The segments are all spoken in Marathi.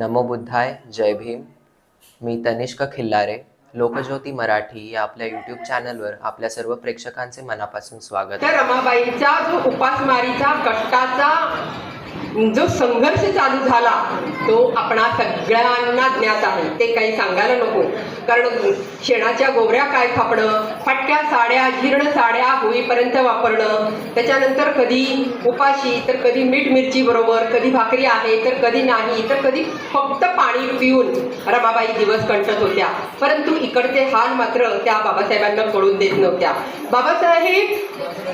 नमो बुद्धाय जय भीम. मी तनिष्क खिल्लारे लोकज्योती मराठी या आपल्या यूट्यूब चॅनलवर आपल्या सर्व प्रेक्षकांचे मनापासून स्वागत रमाबाईंचा जो उपासमारीचा कष्टाचा जो संघर्ष चालू झाला तो आपणा सगळ्यांना ज्ञात आहे. ते काही सांगायला नको. कारण शेणाच्या गोवऱ्या काय खापणं फाटक्या साड्या जीर्ण साड्या होईपर्यंत वापरणं. त्याच्यानंतर कधी उपाशी तर कधी मीठ मिरची बरोबर कधी भाकरी आहे तर कधी नाही तर कधी फक्त पाणी पिऊन. रमाबाई दिवस कंटत होत्या. परंतु इकडचे हाल मात्र त्या बाबासाहेबांना कळून देत नव्हत्या. बाबासाहेब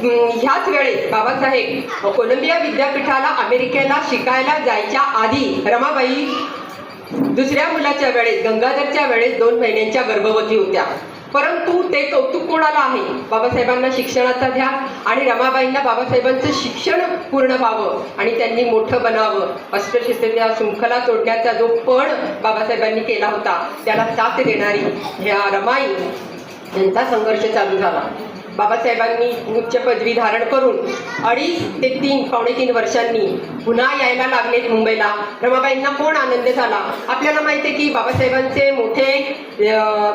ह्याच वेळेस बाबासाहेब कोलंबिया विद्यापीठाला अमेरिकेला शिकायला जायच्या आधी रमाबाई दुसऱ्या मुलाच्या वेळेस गंगाधरच्या वेळेस दोन महिन्यांच्या गर्भवती होत्या. परंतु ते कौतुक कोणाला आहे? बाबासाहेबांना शिक्षणाचा द्या आणि रमाबाईंना बाबासाहेबांचं शिक्षण पूर्ण व्हावं आणि त्यांनी मोठं बनावं. अस्पृश्यतेच्या शृंखला तोडण्याचा जो पण बाबासाहेबांनी केला होता त्याला साथ देणारी ह्या रमाई यांचा संघर्ष चालू झाला. बाबासाहेबांनी उच्च पदवी धारण करून अडीच ते तीन पावणे तीन वर्षांनी पुन्हा यायला लागलेत मुंबईला. रमाबाईंना कोण आनंद झाला? आपल्याला माहिती आहे की बाबासाहेबांचे मोठे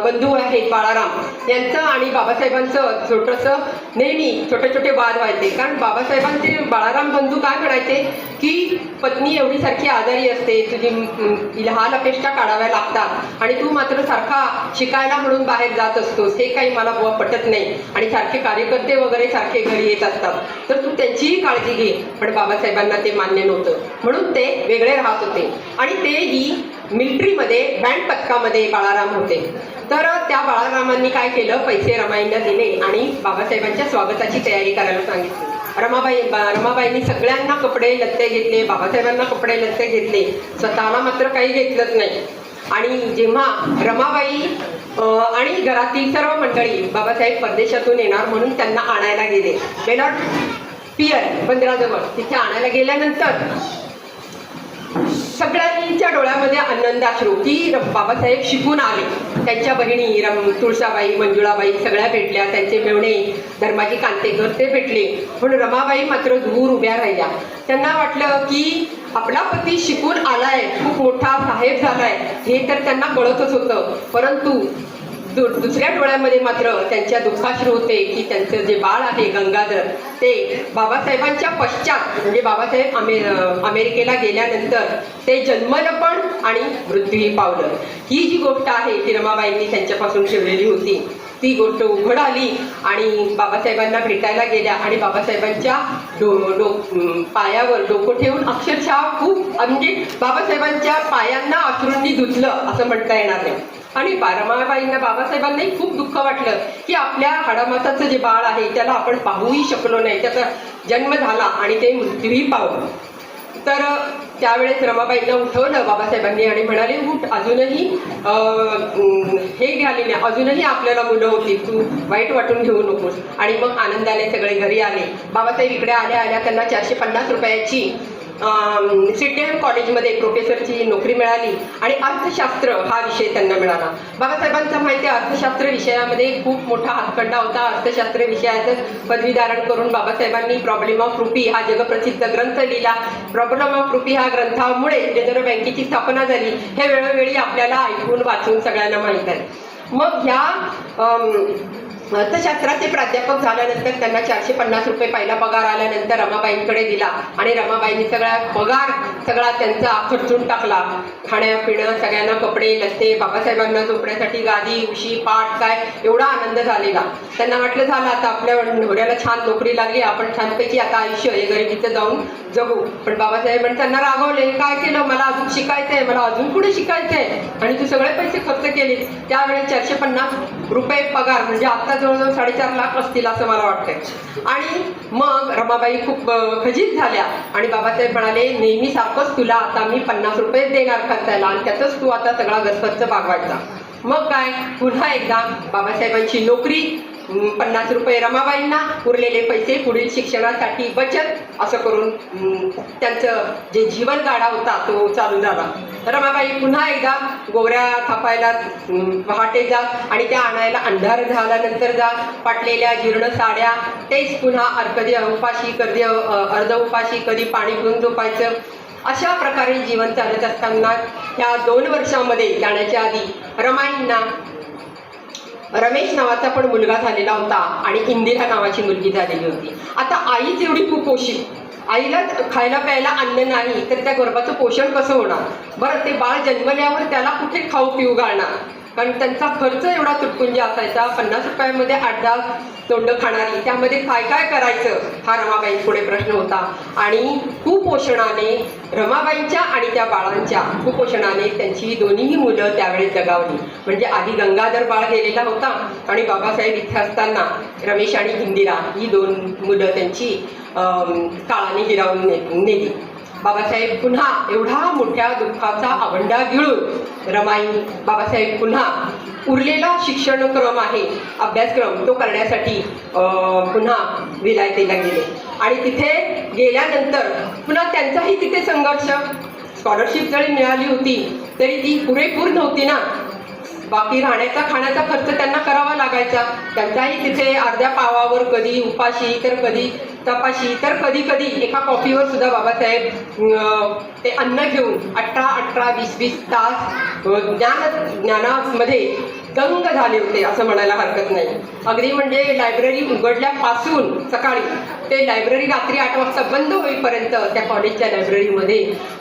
बंधू आहेत बाळाराम यांचं आणि बाबासाहेबांचं छोटंसं नेहमी छोटे छोटे वाद व्हायचे. कारण बाबासाहेबांचे बाळाराम बंधू काय म्हणायचे की पत्नी एवढी सारखी आजारी असते तुझी लहान अपेक्षा काढाव्या लागतात आणि तू मात्र सारखा शिकायला म्हणून बाहेर जात असतोस. हे काही मला पटत नाही. आणि सारखे कार्यकर्ते वगैरे सारखे घरी येत असतात. तर तू त्यांचीही काळजी घे. पण बाबासाहेबांना ते मान्य नव्हतं. म्हणून ते वेगळे राहत होते. आणि तेही मिलिटरीमध्ये बँड पथकामध्ये बाळाराम होते. तर त्या बाळारामांनी काय केलं? पैसे रमाईंना दिले आणि बाबासाहेबांच्या स्वागताची तयारी करायला सांगितली. रमाबाई रमाबाईंनी सगळ्यांना कपडे लत्ते घेतले. बाबासाहेबांना कपडे लत्ते घेतले. स्वतःला मात्र काही घेतलंच नाही. आणि जेव्हा रमाबाई आणि घरातील सर्व मंडळी बाबासाहेब परदेशातून येणार म्हणून त्यांना आणायला गेले. बेलॉट पियर बंदराजवळ. तिथे आणायला गेल्यानंतर सगळ्यांच्या डोळ्यामध्ये आनंदाश्रू की बाबासाहेब शिकून आले. त्यांच्या बहिणी रम तुळसाबाई मंजुळाबाई सगळ्या भेटल्या. त्यांचे मेवणे धर्माजी कांतेकर ते भेटले. पण रमाबाई मात्र दूर उभ्या राहिल्या. त्यांना वाटलं की आपला पती शिकून आलाय. खूप मोठा साहेब झालाय. हे तर त्यांना कळतच होतं. परंतु दु दुसऱ्या डोळ्यामध्ये मात्र त्यांच्या दुःखाश्रू होते की त्यांचं जे बाळ आहे गंगाधर ते बाबासाहेबांच्या पश्चात म्हणजे बाबासाहेब अमे अमेरिकेला गेल्यानंतर ते जन्मलं पण आणि मृत्यूही पावलं. ही जी गोष्ट आहे ती रमाबाईंनी त्यांच्यापासून ठेवलेली होती ती गोष्ट उघड आली आणि बाबासाहेबांना भेटायला गेल्या आणि बाबासाहेबांच्या डो डो पायावर डोकं ठेवून अक्षरशः खूप म्हणजे बाबासाहेबांच्या पायांना अश्रूंनी धुतलं असं म्हणता येणार नाही. आणि बारमाबाईंना बाबासाहेबांनाही खूप दुःख वाटलं की आपल्या हाडामाताचं जे बाळ आहे त्याला आपण पाहूही शकलो नाही. त्याचा जन्म झाला आणि ते मृत्यूही पावलं. तर त्यावेळेस रमाबाईंना उठवलं बाबासाहेबांनी आणि म्हणाले उठ अजूनही हे घ्याले नाही. अजूनही आपल्याला मुलं होती. तू वाईट वाटून घेऊ नकोस. आणि मग आनंदाने सगळे घरी आले. बाबासाहेब इकडे आल्या आल्या त्यांना चारशे पन्नास रुपयाची सिटीएम कॉलेजमध्ये प्रोफेसरची नोकरी मिळाली आणि अर्थशास्त्र हा विषय त्यांना मिळाला. बाबासाहेबांचं माहिती आहे अर्थशास्त्र विषयामध्ये खूप मोठा हातखंडा होता. अर्थशास्त्र विषयाचं पदवीधारण करून बाबासाहेबांनी प्रॉब्लेम ऑफ रुपी हा जगप्रसिद्ध ग्रंथ लिहिला. प्रॉब्लेम ऑफ रुपी ह्या ग्रंथामुळे रिझर्व्ह बँकेची स्थापना झाली. हे वेळोवेळी आपल्याला ऐकून वाचून सगळ्यांना माहीत आहे. मग ह्या अर्थशास्त्राचे प्राध्यापक झाल्यानंतर त्यांना चारशे पन्नास रुपये पहिला पगार आल्यानंतर रमाबाईंकडे दिला. आणि रमाबाईंनी सगळा पगार सगळा त्यांचा खर्चून टाकला. खाण्यापिणं सगळ्यांना कपडे लत्ते बाबासाहेबांना झोपण्यासाठी गादी उशी पाठ काय एवढा आनंद झालेला. त्यांना वाटलं झालं आता आपल्या नवऱ्याला छान नोकरी लागली आपण छानपैकी आता आयुष्य हे गरिबीचं जाऊन जगू. पण बाबासाहेब त्यांना रागवले काय केलं? मला अजून शिकायचंय मला अजून पुढे शिकायचंय. आणि तू सगळे पैसे खर्च केले त्यावेळेस चारशे पन्नास रुपये पगार म्हणजे आता जवळजवळ साडेचार लाख असतील असं मला वाटतंय. आणि मग रमाबाई खूप खजित झाल्या. आणि बाबासाहेब म्हणाले नेहमी सारखंच तुला आता मी पन्नास रुपये देणार खर्चायला आणि त्यातच तू आता सगळा घरखर्च बागवायचा मग काय पुन्हा एकदा बाबासाहेबांची नोकरी पन्नास रुपये रमाबाईंना उरलेले पैसे पुढील शिक्षणासाठी बचत असं करून त्यांचं जे जीवन गाडा होता तो चालू झाला. रमाबाई पुन्हा एकदा गोवऱ्या थापायला पहाटे जा आणि त्या आणायला अंधार झाल्यानंतर जा. पाटलेल्या जीर्ण साड्या तेच पुन्हा कधी उपाशी कधी अर्ध उपाशी कधी पाणी पिऊन झोपायचं. अशा प्रकारे जीवन चालत असताना ह्या दोन वर्षामध्ये जाण्याच्या आधी रमाईंना रमेश नावाचा पण मुलगा झालेला होता आणि इंदिरा नावाची मुलगी झालेली होती. आता आईच एवढी कुपोषित. आईला खायला प्यायला अन्न नाही तर त्या गर्भाचं पोषण कसं होणार? बरं ते बाळ जन्मल्यावर त्याला कुठे खाऊ पिऊ घालणार? कारण त्यांचा खर्च एवढा तुटपुंज असायचा पन्नास रुपयामध्ये आठ दहा तोंड खाणारी. त्यामध्ये काय काय करायचं? हा रमाबाई पुढे प्रश्न होता. आणि कुपोषणाने रमाबाईंच्या आणि त्या बाळांच्या कुपोषणाने त्यांची दोन्हीही मुलं त्यावेळेस जगावली. म्हणजे आधी गंगाधर बाळ गेलेला होता आणि बाबासाहेब इथे असताना रमेश आणि इंदिरा ही दोन मुलं त्यांची काळाने हिरावून ने नेली. बाबासाहेब पुन्हा एवढा मोठ्या दुःखाचा आवंडा गिळून रमाई बाबासाहेब पुन्हा उरलेला शिक्षणक्रम आहे अभ्यासक्रम तो करण्यासाठी पुन्हा विलायतेला गेले. आणि तिथे गेल्यानंतर पुन्हा त्यांचाही तिथे संघर्ष. स्कॉलरशिप जरी मिळाली होती तरी ती पुरेपूर नव्हती ना. बाकी राहण्याचा खाण्याचा खर्च त्यांना करावा लागायचा. त्यांचाही तिथे अर्ध्या पावावर कधी उपाशी तर कधी तपाशी. तर कधी कधी एका कॉफीवर सुद्धा बाबासाहेब ते अन्न घेऊन अठरा अठरा वीस वीस तास ज्ञान ज्ञानामध्ये दंग झाले होते असं म्हणायला हरकत नाही. अगदी म्हणजे लायब्ररी उघडल्यापासून सकाळी ते लायब्ररी रात्री आठ वाजता बंद होईपर्यंत त्या कॉलेजच्या लायब्ररीमध्ये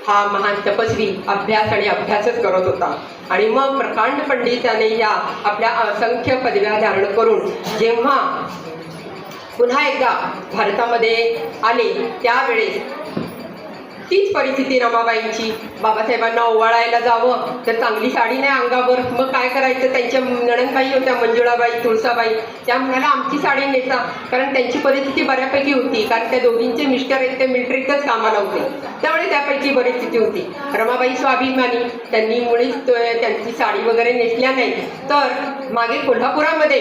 हा महान तपस्वी अभ्यास आणि अभ्यासच करत होता. आणि मग प्रकांड पंडिताने या आपल्या असंख्य पदव्या धारण करून जेव्हा पुन्हा एकदा भारतामध्ये आले त्यावेळेस तीच परिस्थिती रमाबाईंची बाबासाहेबांना ओवाळायला जावं तर चांगली साडी नाही अंगावर. मग काय करायचं? त्यांच्या नणंदबाई होत्या मंजुळाबाई तुळसाबाई. त्या म्हणाल्या आमची साडी नेसा. कारण त्यांची परिस्थिती बऱ्यापैकी होती. कारण त्या दोघींचे मिस्टर आहेत ते मिलिटरीतच कामाला होते. त्यामुळे त्यापैकी परिस्थिती होती. रमाबाई स्वाभिमानी. त्यांनी मुळीच त्यांची साडी वगैरे नेसल्या नाही तर मागे कोल्हापुरामध्ये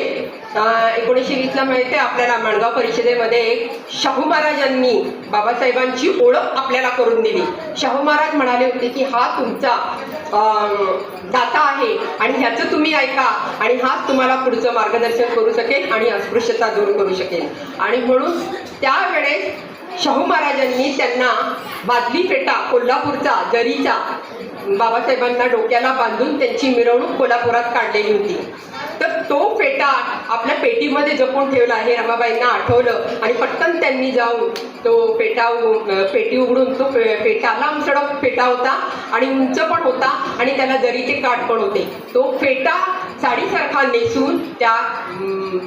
एकोणीसशे वीसला मिळते आपल्याला माणगाव परिषदेमध्ये एक शाहू महाराजांनी बाबासाहेबांची ओळख आपल्याला करून दिली. शाहू महाराज म्हणाले होते की हा तुमचा दाता आहे आणि ह्याचं तुम्ही ऐका आणि हाच तुम्हाला पुढचं मार्गदर्शन करू शकेल आणि अस्पृश्यता दूर करू शकेल. आणि म्हणून त्यावेळेस शाहू महाराजांनी त्यांना बादली फेटा कोल्हापूरचा जरीचा बाबासाहेबांना डोक्याला बांधून त्यांची मिरवणूक कोल्हापुरात काढलेली होती. तर तो फेटा आपल्या पेटीमध्ये जपून ठेवला हे रमाबाईंना आठवलं आणि पटकन त्यांनी जाऊन तो पेटा पेटी उघडून तो पे- पेटा लांबसडक फेटा होता आणि उंच पण होता आणि त्याला जरीचे काठ पण होते. तो फेटा साडीसारखा नेसून त्या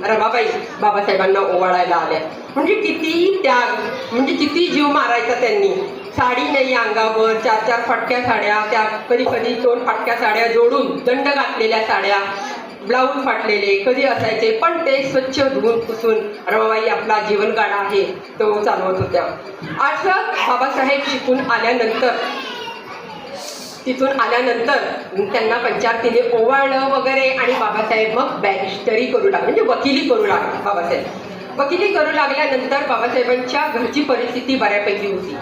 रमाबाई बाबासाहेबांना ओवाळायला आल्या. म्हणजे किती त्याग म्हणजे किती जीव मारायचा त्यांनी. साडी नाही अंगावर चार चार फाटक्या साड्या त्या कधी कधी दोन फाटक्या साड्या जोडून दंड घातलेल्या साड्या ब्लाऊज फाटलेले कधी असायचे पण ते स्वच्छ धुवून पुसून रमाबाई आपला जीवनगाडा आहे. तो चालवत होत्या. असं बाबासाहेब शिकून आल्यानंतर तिथून आल्यानंतर त्यांना पंचायतीने ओवाळलं वगैरे आणि बाबासाहेब मग बॅरिस्टरी करू लागले म्हणजे वकिली करू लागले बाबासाहेब. वकिली करू लागल्यानंतर बाबासाहेबांच्या घरची परिस्थिती बऱ्यापैकी होती.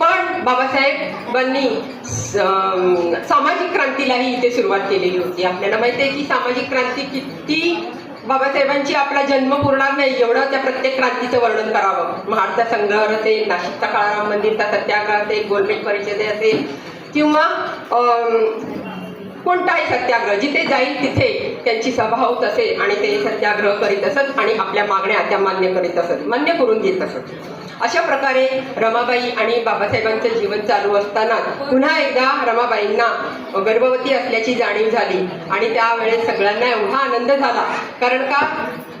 पण बाबासाहेबांनी स- सामाजिक क्रांतीलाही इथे सुरुवात केलेली होती. आपल्याला माहिती आहे की सामाजिक क्रांती किती बाबासाहेबांची आपला जन्म पुरणार नाही एवढं त्या प्रत्येक क्रांतीचं वर्णन करावं. महाडचा संग्रह असेल नाशिकचा काळाराम मंदिरचा सत्याग्रह असेल गोलमेट परिषदे असेल किंवा कोणताही सत्याग्रह जिथे जाईल तिथे त्यांची सभा होत असे आणि ते सत्याग्रह करीत असत आणि आपल्या मागण्या त्या मान्य करीत असत मान्य करून घेत असत. अशा प्रकारे रमाबाई आणि बाबासाहेबांचं जीवन चालू असताना पुन्हा एकदा रमाबाईंना गर्भवती असल्याची जाणीव झाली आणि त्यावेळेस सगळ्यांना एवढा आनंद झाला. कारण का?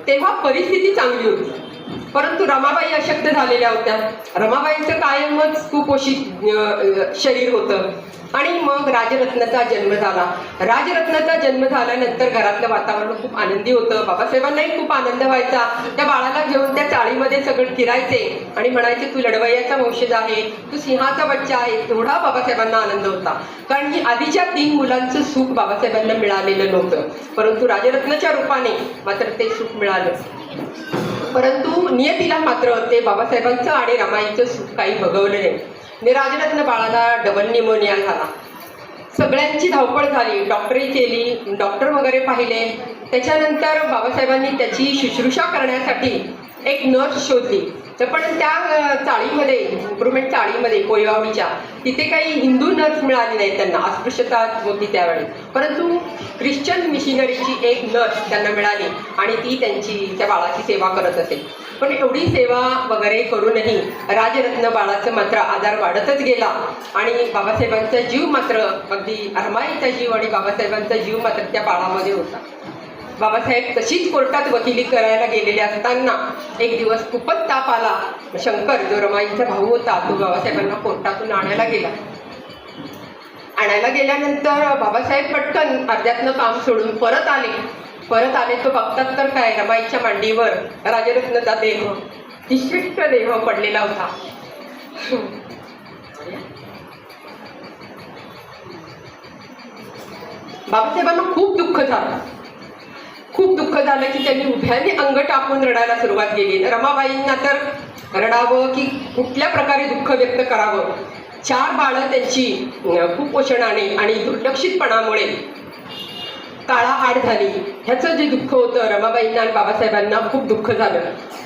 तेव्हा परिस्थिती चांगली होती. परंतु रमाबाई अशक्त झालेल्या होत्या. रमाबाईंचं कायमच कुपोषित शरीर होतं. आणि मग राजरत्नाचा जन्म झाला. राजरत्नाचा जन्म झाल्यानंतर घरातलं वातावरण खूप आनंदी होतं. बाबासाहेबांनाही खूप आनंद व्हायचा. त्या बाळाला घेऊन त्या चाळीमध्ये सगळं फिरायचे आणि म्हणायचे तू लढवय्याचा वंशज आहे. तू सिंहाचा बच्चा आहे. तेवढा बाबासाहेबांना आनंद होता. कारण की आधीच्या तीन मुलांचं सुख बाबासाहेबांना मिळालेलं नव्हतं. परंतु राजरत्नाच्या रूपाने मात्र ते सुख मिळालं. परंतु नियतीला मात्र ते बाबासाहेबांचं आणि रमाईचं सुख काही बघवलं नाही. राजरत्न बाळाला डबल निमोनिया झाला. सगळ्यांची धावपळ झाली. डॉक्टरी केली. डॉक्टर वगैरे पाहिले. त्याच्यानंतर बाबासाहेबांनी त्याची शुश्रूषा करण्यासाठी एक नर्स शोधली. तर पण त्या चाळीमध्ये इम्प्रुव्हमेंट चाळीमध्ये कोयवावडीच्या तिथे काही हिंदू नर्स मिळाली नाही त्यांना. अस्पृश्यता होती त्यावेळी. परंतु ख्रिश्चन मिशनरीची एक नर्स त्यांना मिळाली आणि ती त्यांची त्या बाळाची सेवा करत असे. पण एवढी सेवा वगैरे करूनही राजरत्न बाळाचं मात्र आधार वाढतच गेला. आणि बाबासाहेबांचा जीव मात्र अगदी अरमाईचा जीव आणि बाबासाहेबांचा जीव मात्र त्या बाळामध्ये होता. बाबासाहेब तशीच कोर्टात वकिली करायला गेलेले असताना एक दिवस खूपच ताप आला. शंकर जो रमाईचा भाऊ होता. तो बाबासाहेबांना कोर्टातून आणायला गेला. आणायला गेल्यानंतर बाबासाहेब पटकन अर्ध्यातनं काम सोडून परत आले. परत आले तो बघतात तर काय रमाईच्या मांडीवर राजरत्नचा देह विशिष्ट देह पडलेला होता. बाबासाहेबांना खूप दुःख झालं. खूप दुःख झालं की त्यांनी उभ्याने अंग टाकून रडायला सुरुवात केली. रमाबाईंना तर रडावं की कुठल्या प्रकारे दुःख व्यक्त करावं? चार बाळं त्यांची कुपोषणाने आणि दुर्लक्षितपणामुळे काळा आड झाली. ह्याचं जे दुःख होतं रमाबाईंना आणि बाबासाहेबांना खूप दुःख झालं.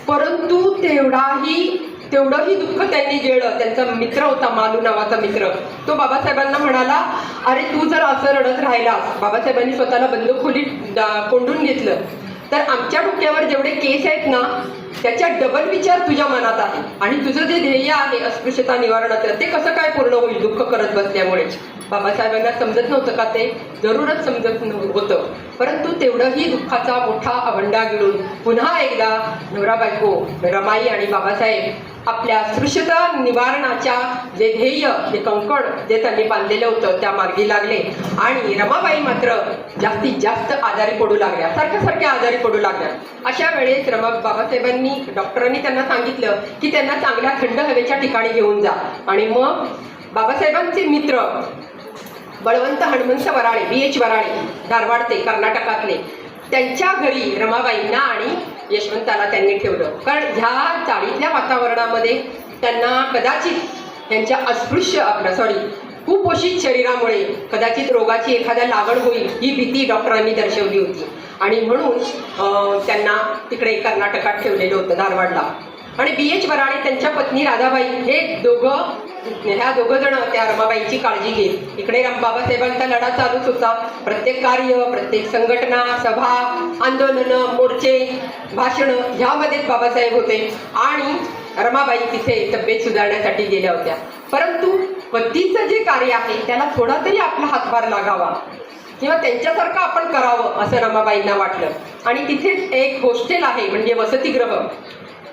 परंतु तेवढाही तेवढंही दुःख त्यांनी गेलं. त्यांचा मित्र होता मालू नावाचा मित्र. तो बाबासाहेबांना म्हणाला अरे तू जर असं रडत राहिलास बाबासाहेबांनी स्वतःला बंद खोलीत कोंडून घेतलं तर आमच्या डोक्यावर जेवढे केस आहेत ना त्याच्या डबल विचार तुझ्या मनात आहे. आणि तुझं जे ध्येय आहे अस्पृश्यता निवारणाचं ते कसं काय पूर्ण होईल दुःख करत बसल्यामुळे? बाबासाहेबांना समजत नव्हतं का ते? जरूरच समजत होतं. परंतु तेवढंही दुःखाचा मोठा अवंडा गिळून पुन्हा एकदा नवरा बायको रमाई आणि बाबासाहेब आपल्या अस्पृश्यता निवारणाच्या जे ध्येय जे कंकण जे त्यांनी बांधलेलं होतं त्या मार्गी लागले. आणि रमाबाई मात्र जास्तीत जास्त आजारी पडू लागल्या. सारख्या सारख्या आजारी पडू लागल्या. अशा वेळेस रमा बाबासाहेबांनी डॉक्टरांनी त्यांना सांगितलं की त्यांना चांगल्या थंड हवेच्या ठिकाणी घेऊन जा. आणि मग बाबासाहेबांचे मित्र बळवंत हनुमंत वराळे बी एच वराळे धारवाडचे कर्नाटकातले त्यांच्या घरी रमाबाईंना आणि यशवंताला त्यांनी ठेवलं. कारण ह्या चाळीतल्या वातावरणामध्ये त्यांना कदाचित त्यांच्या अस्पृश्य आपलं सॉरी कुपोषित शरीरामुळे कदाचित रोगाची एखाद्या लागण होईल ही भीती डॉक्टरांनी दर्शवली होती. आणि म्हणून त्यांना तिकडे कर्नाटकात ठेवलेलं होतं धारवाडला. आणि बी. एच. वराळे त्यांच्या पत्नी राधाबाई हे दोघं ह्या दोघं जण त्या रमाबाईची काळजी घेत. इकडे राम बाबासाहेबांचा लढा चालूच होता. प्रत्येक कार्य प्रत्येक संघटना सभा आंदोलनं मोर्चे भाषणं ह्यामध्येच बाबासाहेब होते. आणि रमाबाई तिथे तब्येत सुधारण्यासाठी गेल्या होत्या. परंतु पतीचं जे कार्य आहे त्याला थोडा तरी आपला हातभार लागावा. किंवा त्यांच्यासारखं आपण करावं असं रमाबाईंना वाटलं. आणि तिथेच एक हॉस्टेल आहे म्हणजे वसतिगृह.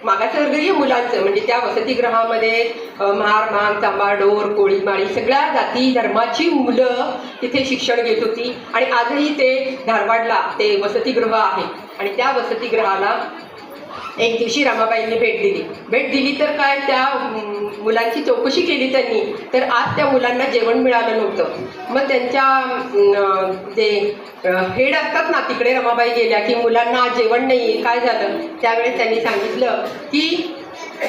मागासवर्गीय मुलांचं म्हणजे त्या वसतिगृहामध्ये अ, महार मांग चांबाडोर डोर सगळ्या जाती धर्माची मुलं तिथे शिक्षण घेत होती. आणि आजही ते धारवाडला ते वसतिगृह आहे. आणि त्या वसतिगृहाला एक दिवशी रमाबाईंनी भेट दिली. भेट दिली तर काय त्या मुलांची चौकशी केली त्यांनी तर आज त्या मुलांना जेवण मिळालं नव्हतं. मग त्यांच्या जे हेड असतात ना तिकडे रमाबाई गेल्या की मुलांना आज जेवण नाही काय झालं? त्यावेळेस त्यांनी सांगितलं की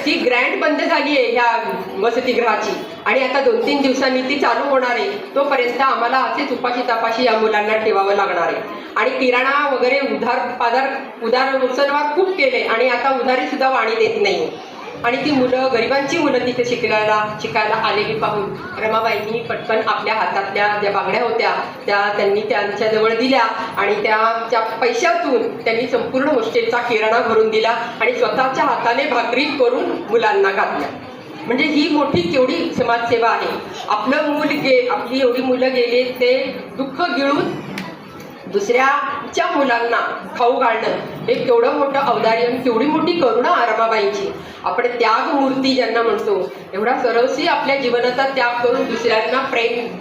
ती ग्रँड बंद झाली आहे ह्या वसतिगृहाची. आणि आता दोन तीन दिवसांनी ती चालू होणार आहे. तोपर्यंत आम्हाला असेच उपाशी तपाशी या मुलांना ठेवावं लागणार आहे. आणि किराणा वगैरे उधार पाधार उधार उचलवार खूप केले. आणि आता उधारीसुद्धा वाणी देत नाही. आणि ती मुलं गरिबांची मुलं तिथे शिकायला शिकायला आलेली पाहून रमाबाईंनी पटकन आपल्या हातातल्या ज्या बांगड्या होत्या त्या त्यांनी त्यांच्याजवळ दिल्या आणि त्या त्या पैशातून त्यांनी संपूर्ण हॉस्टेलचा किराणा भरून दिला आणि स्वतःच्या हाताने भाकरी करून मुलांना घातल्या. म्हणजे ही मोठी केवढी समाजसेवा आहे. आपलं मूल गे आपली एवढी मुलं गेले ते दुःख गिळून दुसऱ्या च्या मुलांना खाऊ घालणं हे केवढं मोठं अवदार्य आणि केवढी मोठी करुणा आरमाबाईंची. आपण त्याग मूर्ती ज्यांना म्हणतो एवढा सरसही आपल्या जीवनाचा त्याग करून दुसऱ्यांना प्रेम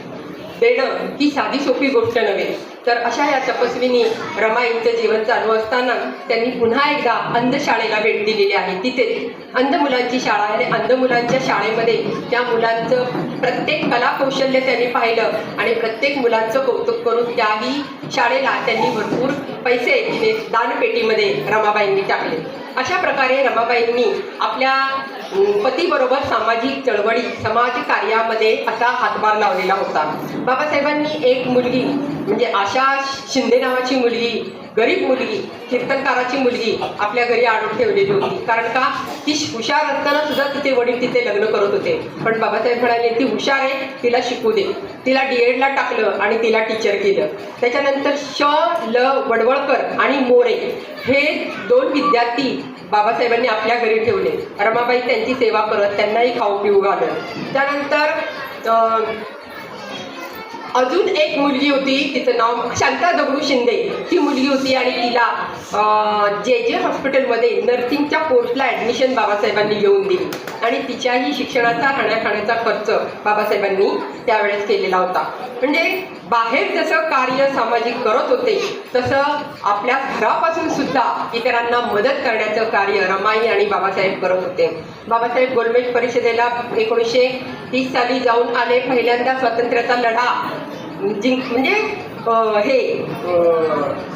देणं ही साधी सोपी गोष्ट नव्हे. तर अशा या तपस्विनी रमाईंचं जीवन चालू असताना त्यांनी पुन्हा एकदा अंधशाळेला भेट दिलेली आहे. तिथेच अंध मुलांची शाळा आहे आणि अंध मुलांच्या शाळेमध्ये त्या मुलांचं प्रत्येक कला कौशल्य त्यांनी पाहिलं आणि प्रत्येक मुलांचं कौतुक करून त्याही शाळेला त्यांनी भरपूर पैसे दानपेटीमध्ये रमाबाईंनी टाकले. अशा प्रकारे रमाबाईंनी आपल्या पतीबरोबर सामाजिक चळवळी समाज कार्यामध्ये असा हातभार लावलेला होता. बाबासाहेबांनी एक मुलगी म्हणजे आशा शिंदे नावाची मुलगी गरीब मुलगी कीर्तनकाराची मुलगी आपल्या घरी आणून ठेवलेली होती. कारण का? ती हुशार असताना सुद्धा तिचे वडील तिथे लग्न करत होते. पण बाबासाहेब म्हणाले ती हुशार आहे तिला शिकू दे. तिला डी एडला टाकलं आणि तिला टीचर केलं. त्याच्यानंतर श ल वडवळकर आणि मोरे हे दोन विद्यार्थी बाबासाहेबांनी आपल्या घरी ठेवले. रमाबाई त्यांची सेवा करत त्यांनाही खाऊ पिऊ घालत. त्यानंतर अजून एक मुलगी होती तिचं नाव शांता दगडू शिंदे. ती मुलगी होती आणि तिला जे जे हॉस्पिटलमध्ये नर्सिंगच्या कोर्सला ॲडमिशन बाबासाहेबांनी घेऊन दिली. आणि तिच्याही शिक्षणाचा राहण्याखाण्याचा खर्च बाबासाहेबांनी त्यावेळेस केलेला होता. म्हणजे बाहेर जसं कार्य सामाजिक करत होते तसं आपल्या घरापासून सुद्धा इतरांना मदत करण्याचं कार्य रमाई आणि बाबासाहेब करत होते. बाबासाहेब गोलमेज परिषदेला एकोणीसशे तीस साली जाऊन आले. पहिल्यांदा स्वातंत्र्याचा लढा जिंक म्हणजे हे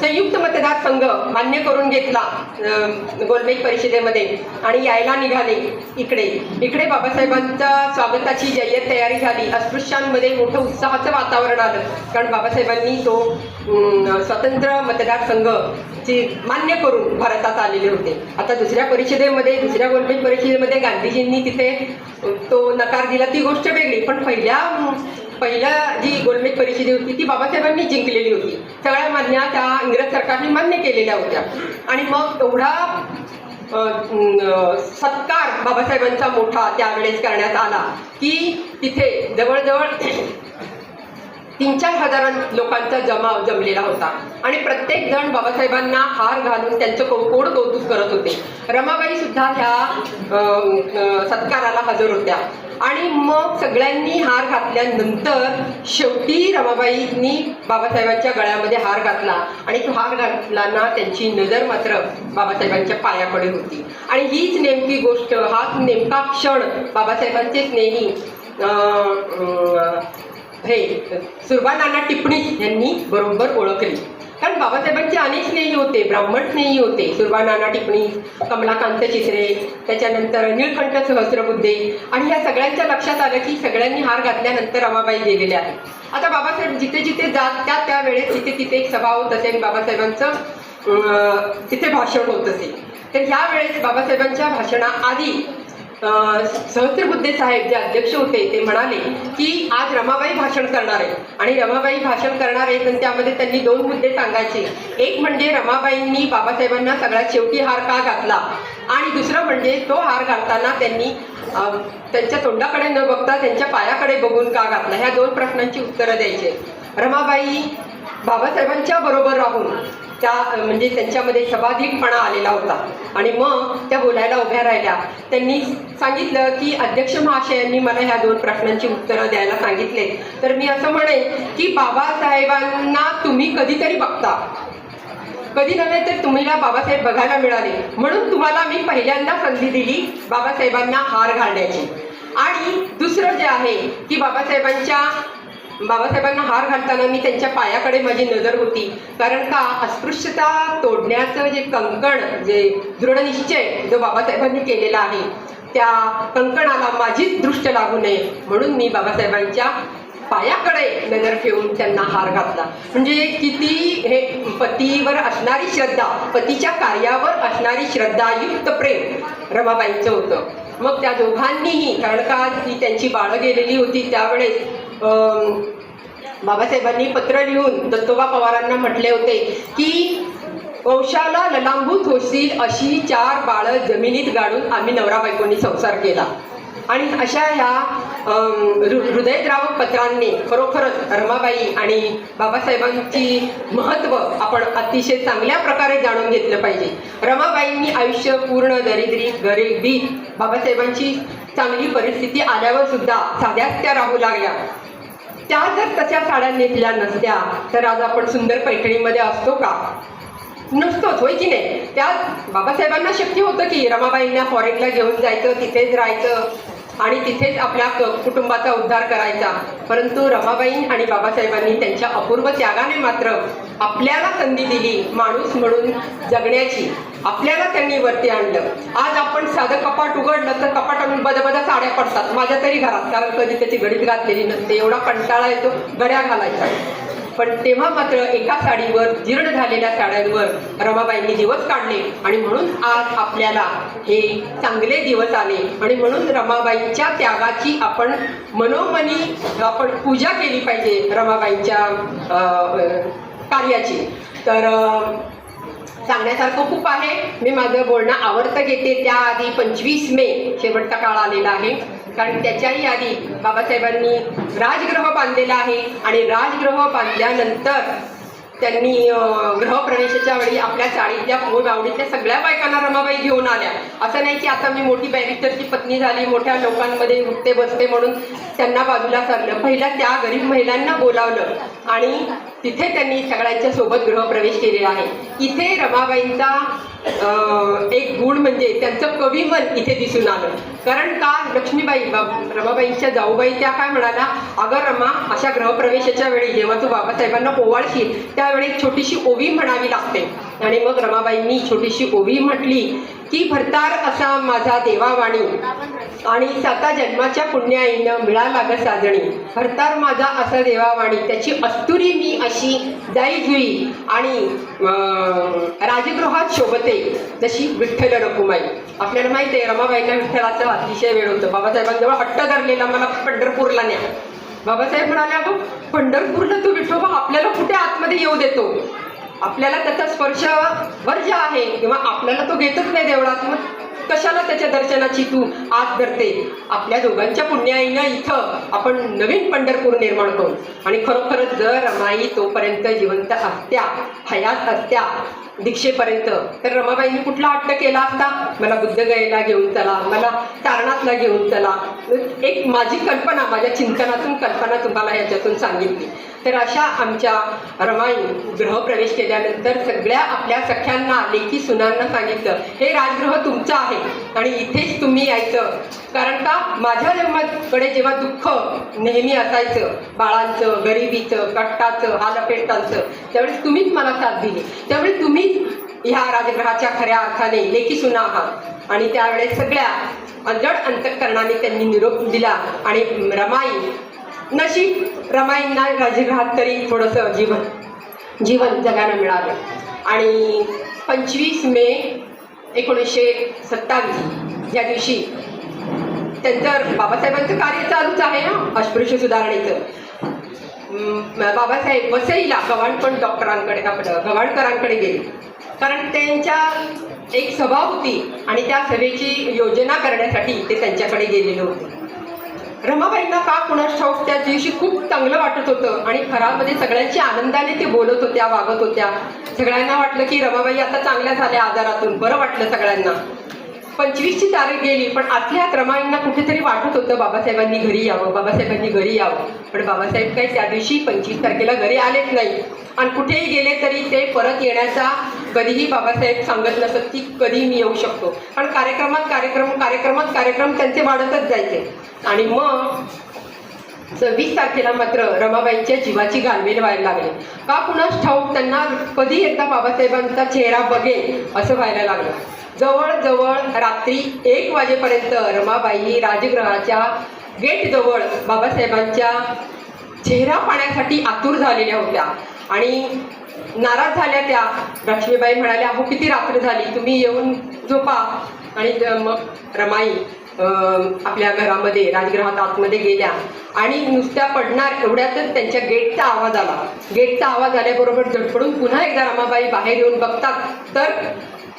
संयुक्त मतदारसंघ मान्य करून घेतला गोलमेज परिषदेमध्ये. आणि यायला निघाले इकडे. इकडे बाबासाहेबांच्या स्वागताची जय्यत तयारी झाली. अस्पृश्यांमध्ये मोठं उत्साहाचं वातावरण आलं. कारण बाबासाहेबांनी तो स्वतंत्र स्वतंत्र मतदारसंघ ची मान्य करून भारतात आलेले होते. आता दुसऱ्या परिषदेमध्ये दुसऱ्या गोलमेज परिषदेमध्ये गांधीजींनी तिथे तो नकार दिला. ती गोष्ट वेगळी. पण पहिल्या पहिल्या जी गोलमेज परिषद होती ती बाबासाहेबांनी जिंकलेली होती. सगळ्या मान्या त्या इंग्रज सरकारने मान्य केलेल्या होत्या. आणि मग एवढा सत्कार बाबासाहेबांचा मोठा त्यावेळेस करण्यात आला की तिथे जवळजवळ तीन चार हजार लोकांचा जमाव जमलेला होता. आणि प्रत्येक जण बाबासाहेबांना हार घालून त्यांचं को कोड कौतुक करत होते. रमाबाई सुद्धा ह्या सत्काराला हजर होत्या. आणि मग सगळ्यांनी हार घातल्यानंतर शेवटी रमाबाईंनी बाबासाहेबांच्या गळ्यामध्ये हार घातला. आणि तो हार घातलाना त्यांची नजर मात्र बाबासाहेबांच्या पायाकडे होती. आणि हीच नेमकी गोष्ट हाच नेमका क्षण बाबासाहेबांचे स्नेही हे सुरवानांना नाना टिपणी यांनी बरोबर ओळखली. कारण बाबासाहेबांचे अनेक स्नेही होते ब्राह्मण स्नेही होते. सुरवा नाना टिपणी कमलाकांत चित्रे त्याच्यानंतर निळकंठ सहस्रबुद्धे आणि या सगळ्यांच्या लक्षात आलं की सगळ्यांनी हार घातल्यानंतर रमाबाई गेलेल्या आहेत. आता बाबासाहेब जिथे जिथे जात त्या त्यावेळेस तिथे तिथे एक सभा होत असेल बाबासाहेबांचं तिथे भाषण होत असे. तर ह्या वेळेस बाबासाहेबांच्या भाषणाआधी सहस्त्रबुद्धे साहेब जे अध्यक्ष होते ते म्हणाले की आज रमाबाई भाषण करणार. आहे आणि रमाबाई भाषण करणार आहेत आणि त्यामध्ये त्यांनी दोन मुद्दे सांगायचे. एक म्हणजे रमाबाईंनी बाबासाहेबांना सगळ्यात शेवटी हार का घातला? आणि दुसरं म्हणजे तो हार घालताना त्यांनी त्यांच्या तोंडाकडे न बघता त्यांच्या पायाकडे बघून का घातला? ह्या दोन प्रश्नांची उत्तरं द्यायचे. रमाबाई बाबासाहेबांच्या बरोबर राहून त्या म्हणजे त्यांच्यामध्ये सभाधिकपणा आलेला होता. आणि मग त्या बोलायला उभ्या राहिल्या. त्यांनी सांगितलं की अध्यक्ष महाशयांनी मला ह्या दोन प्रश्नांची उत्तरं द्यायला सांगितले. तर मी असं म्हणेन की बाबासाहेबांना तुम्ही कधीतरी बघता. कधी नव्हे तर तुम्हाला बाबासाहेब बघायला मिळाले. म्हणून तुम्हाला मी पहिल्यांदा संधी दिली बाबासाहेबांना हार घालण्याची. आणि दुसरं जे आहे की बाबासाहेबांच्या बाबासाहेबांना हार घालताना मी त्यांच्या पायाकडे माझी नजर होती. कारण का? अस्पृश्यता तोडण्याचं जे कंकण जे दृढनिश्चय जो बाबासाहेबांनी केलेला आहे त्या कंकणाला माझीच दृष्ट लागू नये. म्हणून मी बाबासाहेबांच्या पायाकडे नजर ठेवून त्यांना हार घातला. म्हणजे किती हे पतीवर असणारी श्रद्धा पतीच्या कार्यावर असणारी श्रद्धायुक्त प्रेम रमाबाईंचं होतं. मग त्या दोघांनीही कारण का? ती त्यांची बाळं गेलेली होती त्यावेळेस बाबासाहेबांनी पत्र लिहून दत्तोबा पवारांना म्हटले होते की वंशाला ललांभूत होशील अशी चार बाळं जमिनीत गाडून आम्ही नवरा बायकोनी संसार केला. आणि अशा ह्या हृ- हृदयद्रावक पत्रांनी खरोखरच रमाबाई आणि बाबासाहेबांची महत्त्व आपण अतिशय चांगल्या प्रकारे जाणून घेतलं पाहिजे. रमाबाईंनी आयुष्य पूर्ण दरिद्री गरिबी बाबासाहेबांची चांगली परिस्थिती आल्यावर सुद्धा साध्याच त्या राहू लागल्या. त्या जर तशा साड्या नेसल्या नसत्या तर आज आपण सुंदर पैठणीमध्ये असतो का? नसतोच होय की नाही? त्या बाबासाहेबांना शक्य होतं की रमाबाईंना फॉरेनला घेऊन जायचं तिथेच राहायचं? आणि तिथेच आपल्या कुटुंबाचा उद्धार करायचा. परंतु रमाबाई आणि बाबासाहेबांनी त्यांच्या अपूर्व त्यागाने मात्र आपल्याला संधी दिली माणूस म्हणून जगण्याची. आपल्याला त्यांनी वरती आणलं. आज आपण साधं कपाट उघडलं तर कपाटून बदबदा साड्या पडतात. माझ्या तरी घरात. कारण कधी त्याची घडीत घातलेली नसते. एवढा कंटाळा येतो घड्या घालायचा. पण तेव्हा मात्र एका साडीवर जीर्ण झालेल्या साड्यांवर रमाबाईंनी दिवस काढले आणि म्हणून आज आपल्याला हे चांगले दिवस आले. आणि म्हणून रमाबाईंच्या त्यागाची आपण मनोमनी आपण पूजा केली पाहिजे रमाबाईंच्या कार्याची. तर सांगण्यासारखं खूप आहे. मी माझं बोलणं आवडतं घेते. त्याआधी पंचवीस मे शेवटचा काळ आलेला आहे. कारण त्याच्याही आधी बाबासाहेबांनी राजगृह बांधलेला आहे आणि राजगृह बांधल्यानंतर त्यांनी गृहप्रवेशाच्या वेळी आपल्या चाळीतल्या मूळ आवडीतल्या सगळ्या बायकांना रमाबाई घेऊन आल्या. असं नाही की आता मी मोठी बॅरिस्टरची पत्नी झाली मोठ्या लोकांमध्ये उठते बसते म्हणून त्यांना बाजूला सरलं. पहिल्या त्या गरीब महिलांना बोलावलं आणि तिथे त्यांनी सगळ्यांच्या सोबत गृहप्रवेश केलेला आहे. इथे रमाबाईंचा एक गुण म्हणजे त्यांचं कविमन इथे दिसून आलं. कारण का लक्ष्मीबाई बा- रमाबाईंच्या जाऊबाई त्या काय म्हणाल्या अगं रमा अशा ग्रहप्रवेशाच्या वेळी जेव्हा तू बाबासाहेबांना ओवाळशील त्यावेळी एक छोटीशी ओवी म्हणावी लागते. आणि मग रमाबाईंनी छोटीशी ओवी म्हटली की भरतार असा माझा देवावाणी. आणि साता जन्माच्या पुण्याईनं मिळाला ग साजणी. भरतार माझा असा देवावाणी. त्याची अस्तुरी मी अशी जाई जुई आणि राजगृहात शोभते जशी विठ्ठल रकुमाई आपल्याला माहिती आहे रमाबाईंना विठ्ठलाचं अतिशय वेळ होतं. बाबासाहेबांजवळ हट्ट धरलेला मला पंढरपूरला न्या. बाबासाहेब म्हणाले अगं पंढरपूरला तू विठोबा आपल्याला कुठे आतमध्ये येऊ देतो? आपल्याला त्याचा स्पर्श वर्ज आहे किंवा आपल्याला तो घेतच नाही देवळात मग. कशाला त्याच्या दर्शनाची तू आत धरते? आपल्या दोघांच्या पुण्याईनं इथं आपण नवीन पंढरपूर निर्माण करू. आणि खरोखरच जर रमाई तोपर्यंत जिवंत असत्या हयात असत्या दीक्षेपर्यंत तर रमाबाईंनी कुठला हट्ट केला असता? मला बुद्धगयेला घेऊन चला मला तारणातला घेऊन चला. एक माझी कल्पना माझ्या चिंतनातून कल्पना तुम्हाला याच्यातून सांगितली. तर अशा आमच्या रमाई गृहप्रवेश केल्यानंतर सगळ्या आपल्या सख्यांना लेखी सुनांना सांगितलं हे राजगृह तुमचं आहे आणि इथेच तुम्ही यायचं. कारण का? माझ्या जन्माकडे जेव्हा दुःख नेहमी असायचं बाळांचं गरिबीचं कट्टाचं हालपेटांचं त्यावेळेस तुम्हीच मला साथ दिली. त्यावेळी तुम्हीच ह्या राजगृहाच्या खऱ्या अर्थाने लेखी सुना आहात. आणि त्यावेळेस सगळ्या अजड अंतकरणाने त्यांनी निरोप दिला आणि रमाई नशीब रमाईंना राजगृहात तरी थोडंसं जीवन जीवन जगायला मिळालं. आणि पंचवीस मे एकोणीसशे सत्तावीस या दिवशी त्यांचं बाबासाहेबांचं कार्य चालूच आहे ना अस्पृश्य सुधारणेचं. बाबासाहेब वसईला गव्हाणपण डॉक्टरांकडे आपलं गव्हाणकरांकडे गेले. कारण त्यांच्या एक सभा होती आणि त्या सभेची योजना करण्यासाठी ते त्यांच्याकडे गेलेले होते. रमाबाईंना का कुणास ठाऊक त्या दिवशी खूप चांगलं वाटत होतं. आणि घरामध्ये सगळ्यांची आनंदाने ते बोलत होत्या वागत होत्या. सगळ्यांना वाटलं की रमाबाई आता चांगल्या झाल्या आजारातून. बरं वाटलं सगळ्यांना. पंचवीसची तारीख गेली पण आतल्या क्रमांना कुठेतरी वाटत होतं बाबासाहेबांनी घरी यावं बाबासाहेबांनी घरी यावं. पण बाबासाहेब काही त्या दिवशी पंचवीस तारखेला घरी आलेच नाही. आणि कुठेही गेले तरी ते परत येण्याचा कधीही बाबासाहेब सांगत नसत की कधी मी येऊ शकतो. पण कार्यक्रमात कार्यक्रम कार्यक्रमात कार्यक्रम त्यांचे वाढतच जायचे. आणि मग सव्वीस तारखेला मात्र रमाबाईंच्या जीवाची घालमेल व्हायला लागली. का कुणास ठाऊक त्यांना कधी एकदा बाबासाहेबांचा चेहरा बघेल असं व्हायला लागलं. जवळजवळ रात्री एक वाजेपर्यंत रमाबाई राजगृहाच्या गेटजवळ बाबासाहेबांच्या चेहरा पाण्यासाठी आतुर झालेल्या होत्या. आणि नाराज झाल्या त्या. लक्ष्मीबाई म्हणाल्या अहो किती रात्र झाली? तुम्ही येऊन झोपा. आणि मग रमाई आपल्या घरामध्ये राजगृहात आतमध्ये गेल्या. आणि नुसत्या पडणार एवढ्यातच त्यांच्या गेटचा आवाज आला. गेटचा आवाज आल्याबरोबर झटपडून पुन्हा एकदा रमाबाई बाहेर येऊन बघतात. तर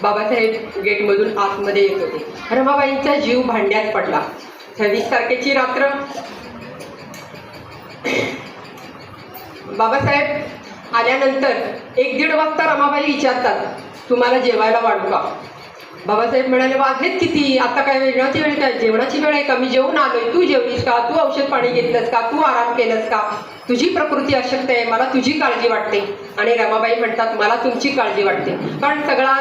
बाबासाहेब गेटमधून आतमध्ये येत होते. रमाबाईंचा जीव भांड्यात पडला. सव्वीस तारखेची रात्र. बाबासाहेब आल्यानंतर एक दीड वाजता रमाबाई विचारतात तुम्हाला जेवायला वाढू का? बाबासाहेब म्हणाले वाजलेत किती? आता काय जेवणाची वेळ काय? जेवणाची वेळ आहे का? मी जेवून आलोय. तू जेवलीस का? तू औषध पाणी घेतलंस का? तू आराम केलंस का? तुझी प्रकृती अशक्त आहे. मला तुझी काळजी वाटते. आणि रमाबाई म्हणतात मला तुमची काळजी वाटते. कारण सगळा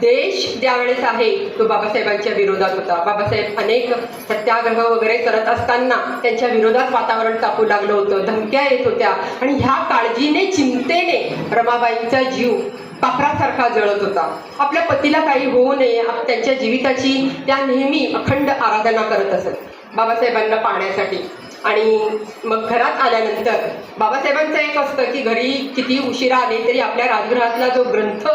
देश ज्यावेळेस आहे तो बाबासाहेबांच्या विरोधात होता. बाबासाहेब अनेक सत्याग्रह वगैरे करत असताना त्यांच्या विरोधात वातावरण तापू लागलं होतं धमक्या येत होत्या. आणि ह्या काळजीने चिंतेने रमाबाईंचा जीव कापरासारखा जळत होता. आपल्या पतीला काही होऊ नये त्यांच्या जीविताची त्या नेहमी अखंड आराधना करत असत बाबासाहेबांना पाहण्यासाठी. आणि मग घरात आल्यानंतर बाबासाहेबांचं एक असतं की घरी किती उशिरा आले तरी आपल्या राजगृहातला जो ग्रंथ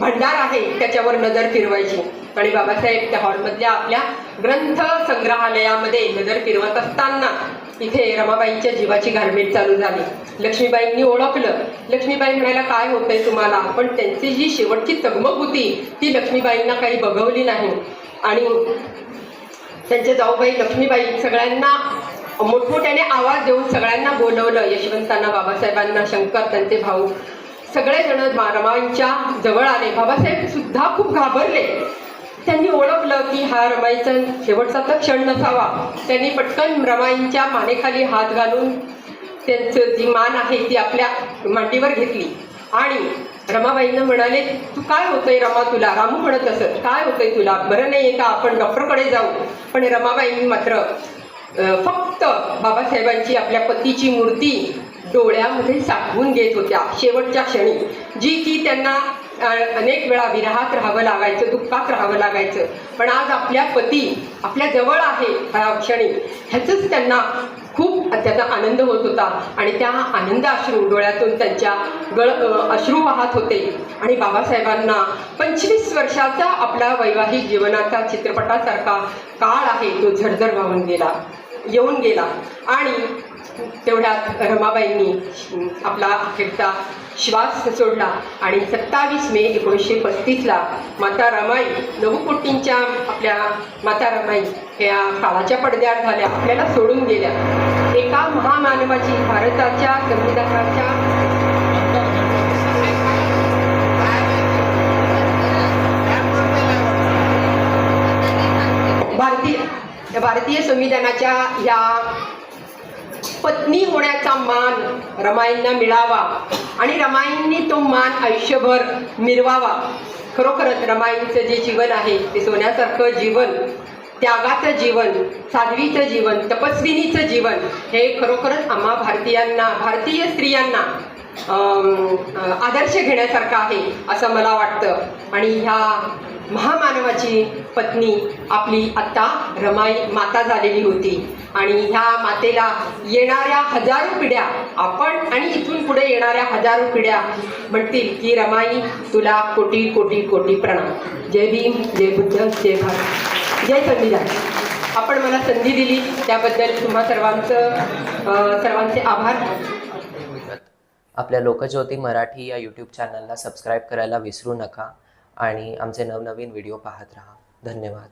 भंडार आहे त्याच्यावर नजर फिरवायची. आणि बाबासाहेब त्या हॉलमधल्या आपल्या ग्रंथ संग्रहालयामध्ये नजर फिरवत असताना इथे रमाबाईंच्या जीवाची घालमेल चालू झाली. लक्ष्मीबाईंनी ओळखलं. लक्ष्मीबाई म्हणायला काय होतंय तुम्हाला? पण त्यांची जी शेवटची चगमग होती ती लक्ष्मीबाईंना काही बघवली नाही. आणि त्यांचे जाऊबाई लक्ष्मीबाई सगळ्यांना मोठमोठ्याने आवाज देऊन सगळ्यांना बोलवलं. यशवंतांना बाबासाहेबांना शंकर त्यांचे भाऊ. सगळेजण रमाईंच्या जवळ आले. बाबासाहेब सुद्धा खूप घाबरले. त्यांनी ओळखलं की हा रमाईचा शेवटचा तर क्षण नसावा. त्यांनी पटकन रमाईंच्या मानेखाली हात घालून त्यांचं जी मान आहे ती आपल्या मांडीवर घेतली. आणि रमाबाईंना म्हणाले तू काय होतंय रमा तुला? रामू म्हणत असत. काय होतंय तुला? बरं नाही का? आपण डॉक्टरकडे जाऊ. पण रमाबाईंनी मात्र फक्त बाबासाहेबांची आपल्या पतीची मूर्ती डोळ्यामध्ये साठवून घेत होत्या. शेवटच्या क्षणी जी की त्यांना अनेक वेळा विरहात राहावं लागायचं दुःखात राहावं लागायचं. पण आज आपल्या पती आपल्या जवळ आहे ह्या क्षणी. ह्याचंच त्यांना खूप त्याचा आनंद होत होता. आणि त्या आनंद अश्रू डोळ्यातून त्यांच्या गळ अश्रू वाहत होते. आणि बाबासाहेबांना पंचवीस वर्षाचा आपला वैवाहिक जीवनाचा चित्रपटासारखा काळ आहे तो झरझर वाहून गेला येऊन गेला. आणि तेवढ्यात रमाबाईंनी आपला अखेरचा श्वास सोडला. आणि सत्तावीस मे एकोणीसशे पस्तीसला माता रमाई नवकोटींच्या आपल्या माता रमाई ह्या काळाच्या पडद्यावर झाल्या. आपल्याला सोडून गेल्या. एका महामानवाची भारताच्या संविधानाच्या भारतीय भारतीय संविधानाच्या या पत्नी होण्याचा मान रमाईंना मिळावा आणि रमाईंनी तो मान आयुष्यभर मिरवावा. खरोखरच रमाईंचं जे जीवन आहे ते सोन्यासारखं जीवन त्यागाचं जीवन साध्वीचं जीवन तपस्विनीचं जीवन हे खरोखरच आम्हा भारतीयांना भारतीय स्त्रियांना आदर्श घेण्यासारखं आहे असं मला वाटतं. आणि ह्या महामानवाची पत्नी आपली आत्ता रमाई माता झालेली होती. आणि ह्या मातेला येणाऱ्या हजारो पिढ्या आपण आणि इथून पुढे येणाऱ्या हजारो पिढ्या म्हणतील की रमाई तुला कोटी कोटी कोटी प्रणाम. जय भीम जय बुद्ध जय भारत. जय संविधान. आपण मला संधी दिली त्याबद्दल तुम्हा सर्वांचं सर्वांचे आभार. आपल्या लोकज्योती मराठी या यूट्यूब चॅनलला सबस्क्राईब करायला विसरू नका. आणि आमचे नवनवीन व्हिडिओ पाहत राहा. धन्यवाद.